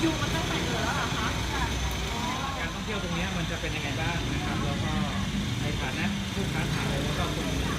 อยู่มาตั้งแต่เกิดแล้วเหรอคะการท่องเที่ยวตรงนี้มันจะเป็นยังไงบ้างนะครับ แล้วก็ในฐานะผู้ค้าขายแล้วก็คน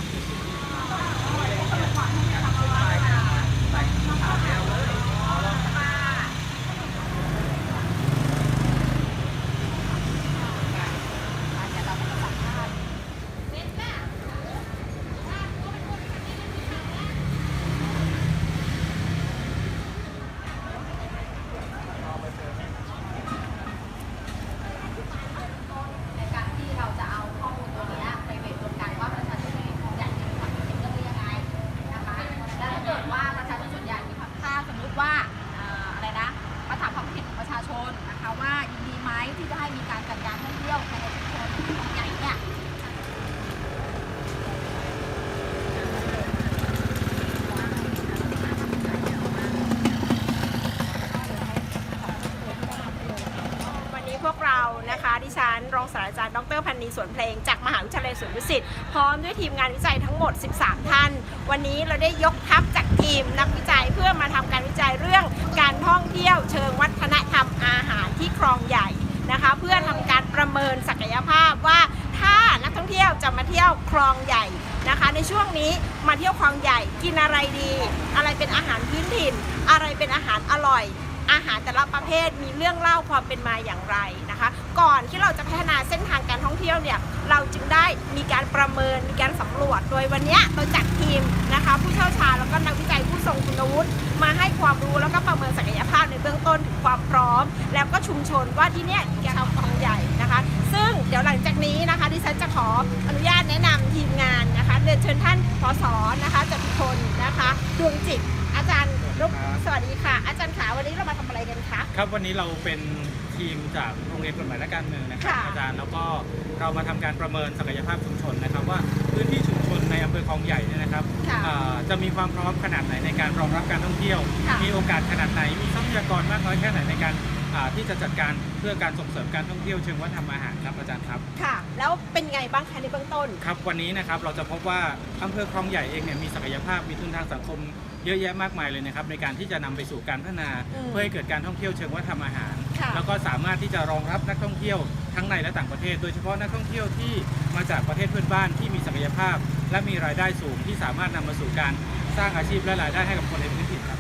นี้พวกเรานะคะ ดิฉัน รองศาสตราจารย์ ดรพันนีสวนเพลง จากมหาวิทยาลัยสวนดุสิต พร้อมด้วยทีมงานวิจัยทั้งหมด 13 ท่าน วันนี้เราได้ยกทัพจากทีมนักวิจัยเพื่อมาทำการวิจัยเรื่องการท่องเที่ยวเชิงวัฒนธรรมอาหารที่คลองใหญ่นะคะ เพื่อทำการประเมินศักยภาพว่าถ้านักท่องเที่ยวจะมาเที่ยวคลองใหญ่นะคะ ในช่วงนี้มาเที่ยวคลองใหญ่กินอะไรดี อะไรเป็นอาหารพื้นถิ่น อะไรเป็นอาหารอร่อย อาหารแต่ละประเภทมีเรื่องเล่าความเป็นมาอย่างไรนะคะ ก่อนที่เราจะพัฒนาเส้นทางการท่องเที่ยวเนี่ยเราจึงได้มีการประเมินมีการสำรวจ โดยวันเนี้ยเราจัดทีมนะคะ ผู้เชี่ยวชาญแล้วก็นักวิจัยผู้ทรงคุณวุฒิมาให้ความรู้แล้วก็ประเมินศักยภาพในเบื้องต้นถึงความพร้อม แล้วก็ชุมชนว่าที่เนี่ยชาวคลองใหญ่นะคะ ซึ่งเดี๋ยวหลังจากนี้นะคะดิฉันจะขออนุญาตแนะนำทีมงานนะคะเรียนเชิญท่านพศนะคะจตุพลนะคะดวงจิตอาจารย์รุกสวัสดีค่ะ คะครับวันนี้เราเป็นทีมจากโรงเรียนกฎหมายและการเมืองนะครับค่ะอาจารย์แล้วก็เรามาทำการประเมินศักยภาพชุมชนนะครับ ว่าพื้นที่ชุมชนในอำเภอคลองใหญ่เนี่ยนะครับค่ะอ่าจะมีความพร้อมขนาดไหนในการรองรับการท่องเที่ยว ค่ะ มีโอกาสขนาดไหนมีทรัพยากรมากน้อยแค่ไหนในการอ่าที่จะจัดการเพื่อการส่งเสริมการท่องเที่ยวเชิงวัฒนธรรมอาหารครับอาจารย์ครับ ค่ะ แล้ว เป็นไงบ้างคะในเบื้องต้น ครับวันนี้นะครับเราจะพบว่าอำเภอคลองใหญ่เองเนี่ยมีศักยภาพมีทุนทางสังคมเยอะแยะมากมายเลยนะครับในการที่จะนำไปสู่การพัฒนา อืมเพื่อให้เกิดการท่องเที่ยวเชิงวัฒนธรรมอาหาร ค่ะ แล้วก็สามารถที่จะรองรับนักท่องเที่ยวทั้งในและต่างประเทศ โดยเฉพาะนักท่องเที่ยวที่มาจากประเทศเพื่อนบ้านที่มีศักยภาพ และมีรายได้สูงที่สามารถนำมาสู่การสร้างอาชีพและรายได้ให้กับคนในพื้นที่ครับ